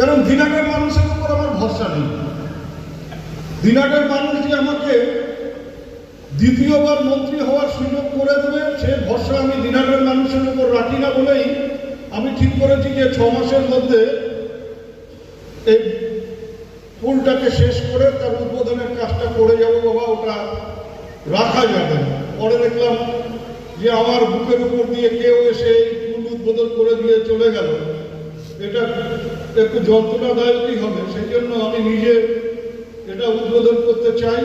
কারণ দিনাটের মানুষের উপর আমার ভরসা নেই। দিনাটের মানুষ যে আমাকে দ্বিতীয়বার মন্ত্রী হওয়ার সুযোগ করে দেবে, সে ভরসা আমি দিনাটের মানুষের উপর রাখি না বলেই আমি ঠিক করেছি যে ছ মাসের মধ্যে এই পুলটাকে শেষ করে তার উদ্বোধনের কাজটা করে যাব বাবা, ওটা রাখা যাবে না। পরে দেখলাম যে আমার বুকের উপর দিয়ে কেউ এসে এই পুল উদ্বোধন করে দিয়ে চলে গেল। এটা একটু যন্ত্রণাদায়কই হবে। সেই জন্য আমি নিজে এটা উদ্বোধন করতে চাই।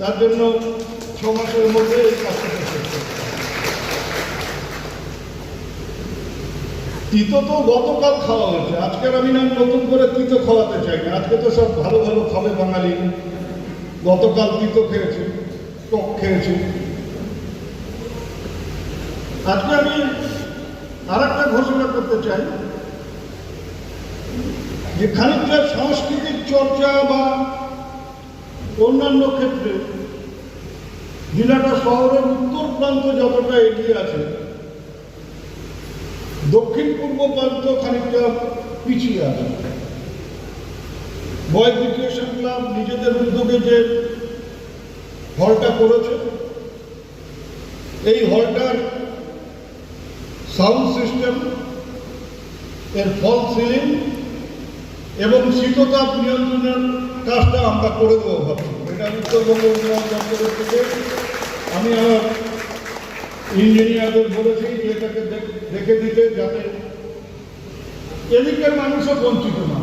তার জন্য ছ মাসের মধ্যে। তিতো তো গতকাল খাওয়া হয়েছে। আজকের আমি না নতুন করে তিতো খাওয়াতে চাই না। আজকে তো সব ভালো ভালো খাবে বাঙালি। গতকাল তিতো খেয়েছে, টক খেয়েছে। আজকে আমি আর একটা ঘোষণা করতে চাই। যে খানিকটা সাংস্কৃতিক চর্চা বা অন্যান্য ক্ষেত্রে জেলাটা শহরের উত্তর প্রান্ত যতটা এগিয়ে আছে, দক্ষিণ পূর্ব প্রান্ত খানিকটা পিছিয়ে আছে। বয়েজ এডুকেশন ক্লাব নিজেদের উদ্যোগে যে হলটা করেছে, এই হলটার সাউন্ড সিস্টেম এর ফল সিলিং এবং শীততাপ নিয়ন্ত্রণের কাজটা আমরা করে দেবো ভাবছি এটা উত্তরবঙ্গ উন্নয়ন দপ্তরের থেকে আমি আমার ইঞ্জিনিয়ারদের বলেছি এটাকে দেখ- দিতে যাতে এদিকের মানুষও বঞ্চিত না।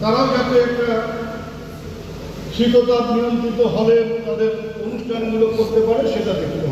তারাও যাতে একটা শীততাপ নিয়ন্ত্রিত হলে তাদের অনুষ্ঠানগুলো করতে পারে, সেটা দেখতে